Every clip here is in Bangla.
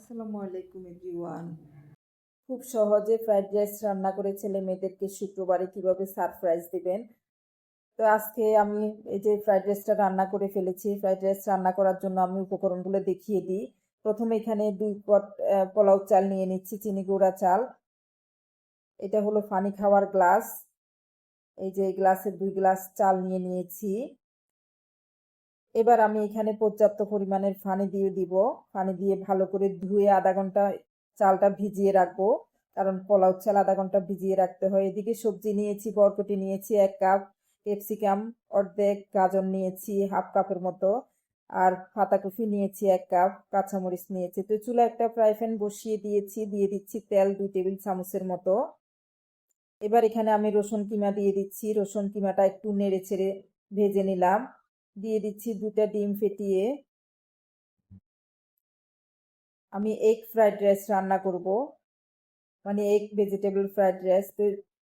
আসসালামু আলাইকুম এভরিওয়ান। খুব সহজে ফ্রাইড রাইস রান্না করে ছেলে মেয়েদেরকে শুক্রবারে কীভাবে সারপ্রাইজ দিবেন? তো আজকে আমি এই যে ফ্রাইড রাইসটা রান্না করে ফেলেছি, ফ্রাইড রাইস রান্না করার জন্য আমি উপকরণগুলো দেখিয়ে দিই। প্রথমে এখানে দুই পট পোলাও চাল নিয়ে নিচ্ছি, চিনি গুঁড়া চাল। এটা হলো ফানি খাওয়ার গ্লাস। এই যে গ্লাসের দুই গ্লাস চাল নিয়ে নিয়েছি। এবার আমি এখানে পর্যাপ্ত পরিমাণের ফানি দিয়ে দিব। ফানি দিয়ে ভালো করে ধুয়ে আধা ঘণ্টা চালটা ভিজিয়ে রাখব। কারণ পোলাও চাল আধা ঘণ্টা ভিজিয়ে রাখতে হয়। এদিকে সবজি নিয়েছি বরবটি নিয়েছি, এক কাপ ক্যাপসিকাম, অর্ধেক গাজর নিয়েছি, হাফ কাপের মতো। আর পাতাকপি নিয়েছি, এক কাপ কাঁচামরিচ নিয়েছি। তো চুলা একটা ফ্রাই প্যান বসিয়ে দিয়েছি। দিয়ে দিচ্ছি তেল দুই টেবিল চামচের মতো। এবার এখানে আমি রসুন কিমা দিয়ে দিচ্ছি। রসুন কিমাটা একটু নেড়ে ছেড়ে ভেজে নিলাম। দিয়ে দিচ্ছি দুটা ডিম ফেটিয়ে। আমি এগ ফ্রাইড রাইস রান্না করব। মানে এগ ভেজিটেবল ফ্রাইড রাইস তো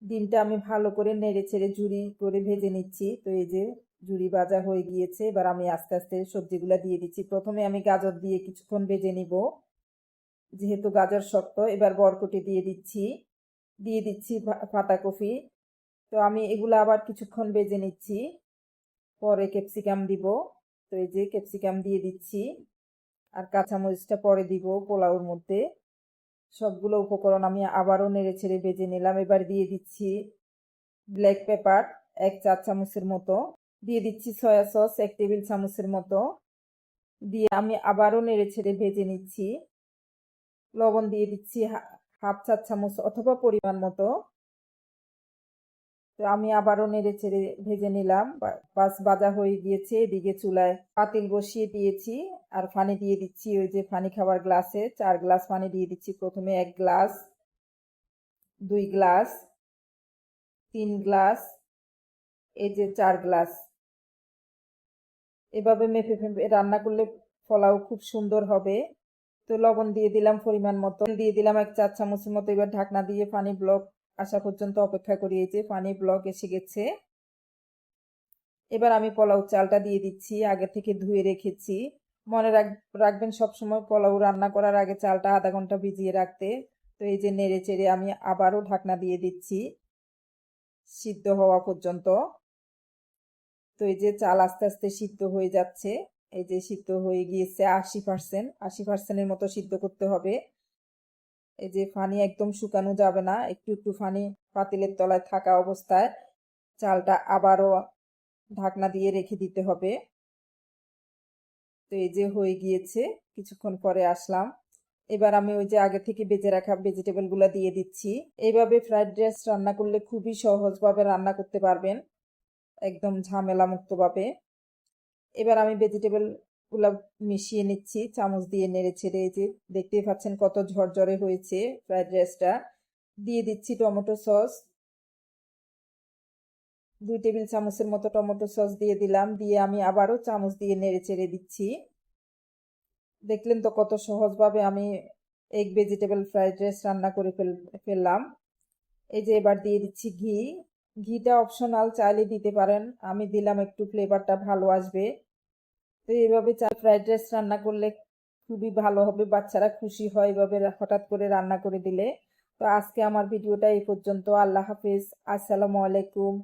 ডিমটা আমি ভালো করে নেড়ে ছেড়ে ঝুরি করে ভেজে নিচ্ছি। তো এই যে ঝুরি ভাজা হয়ে গিয়েছে। এবার আমি আস্তে আস্তে সবজিগুলো দিয়ে দিচ্ছি। প্রথমে আমি গাজর দিয়ে কিছুক্ষণ ভেজে নিব। যেহেতু গাজর শক্ত, এবার বরকটি দিয়ে দিচ্ছি। দিয়ে দিচ্ছি পাতাকপি। তো আমি এগুলো আবার কিছুক্ষণ ভেজে নিচ্ছি। পরে ক্যাপসিকাম দিব। তো এই যে ক্যাপসিকাম দিয়ে দিচ্ছি। আর কাঁচামরিচটা পরে দিব পোলাওর মধ্যে। সবগুলো উপকরণ আমি আবারও নেড়ে ছেড়ে ভেজে নিলাম। এবার দিয়ে দিচ্ছি ব্ল্যাক পেপার এক চার চামচের মতো। দিয়ে দিচ্ছি সয়া সস এক টেবিল চামচের মতো। দিয়ে আমি আবারও নেড়ে ছেড়ে ভেজে নিচ্ছি। লবণ দিয়ে দিচ্ছি হাফ চার চামচ অথবা পরিমাণ মতো। তো আমি আবারও নেড়ে চেড়ে ভেজে নিলাম। বাস বাজা হয়ে গিয়েছে, এদিকে চুলায় পাতিল বসিয়ে দিয়েছি আর পানি দিয়ে দিচ্ছি ওই যে পানি খাবার গ্লাসে। চার গ্লাস পানি দিয়ে দিচ্ছি প্রথমে এক গ্লাস, দুই গ্লাস, তিন গ্লাস, এই যে চার গ্লাস। এভাবে মেপে মেপে রান্না করলে পোলাও খুব সুন্দর হবে। তো লবণ দিয়ে দিলাম পরিমাণ মতো। দিয়ে দিলাম এক চার চামচের মতো। এবার ঢাকনা দিয়ে পানি ব্লক আসা পর্যন্ত অপেক্ষা করি, এই যে পানি ব্লক এসে গেছে। এবার আমি পোলাও চালটা দিয়ে দিচ্ছি, আগে থেকে ধুয়ে রেখেছি। মনে রাখ, রাখবেন সবসময় পোলাও রান্না করার আগে চালটা আধা ঘণ্টা ভিজিয়ে রাখতে। তো এই যে নেড়ে চেড়ে আমি আবারও ঢাকনা দিয়ে দিচ্ছি, সিদ্ধ হওয়া পর্যন্ত। তো এই যে চাল আস্তে আস্তে সিদ্ধ হয়ে যাচ্ছে, এই যে সিদ্ধ হয়ে গিয়েছে আশি পার্সেন্ট আশি পার্সেন্টের মতো সিদ্ধ করতে হবে। এই যে ফানি একদম শুকানো যাবে না, একটু একটু ফানি পাতিলের তলায় থাকা অবস্থায় চালটা আবারও ঢাকনা দিয়ে রেখে দিতে হবে। তো এই যে হয়ে গিয়েছে, কিছুক্ষণ পরে আসলাম। এবার আমি ওই যে আগে থেকে বেজে রাখা ভেজিটেবলগুলা দিয়ে দিচ্ছি। এইভাবে ফ্রাইড রাইস রান্না করলে খুবই সহজভাবে রান্না করতে পারবেন, একদম ঝামেলা মুক্তভাবে এবার আমি ভেজিটেবল গুলা মিশিয়ে নিচ্ছি, চামচ দিয়ে নেড়ে ছেড়ে যে দেখতেই পাচ্ছেন কত ঝরঝরে হয়েছে ফ্রাইড রাইসটা। দিয়ে দিচ্ছি টমেটো সস। দুই টেবিল চামচের মতো টমেটো সস দিয়ে দিলাম, দিয়ে আমি আবারও চামচ দিয়ে নেড়ে চেড়ে দিচ্ছি। দেখলেন তো কত সহজভাবে আমি এগ ভেজিটেবল ফ্রাইড রাইস রান্না করে ফেল, ফেললাম। এই যে এবার দিয়ে দিচ্ছি ঘি। ঘিটা অপশনাল চাইলে দিতে পারেন। আমি দিলাম একটু ফ্লেভারটা ভালো আসবে। তো এইভাবে চা ফ্রাইড রাইস রান্না করলে খুবই ভালো হবে, বাচ্চারা খুশি হয় এভাবে হঠাৎ করে রান্না করে দিলে। তো আজকে আমার ভিডিওটা এই পর্যন্ত, আল্লাহ হাফিজ, আসসালামু আলাইকুম।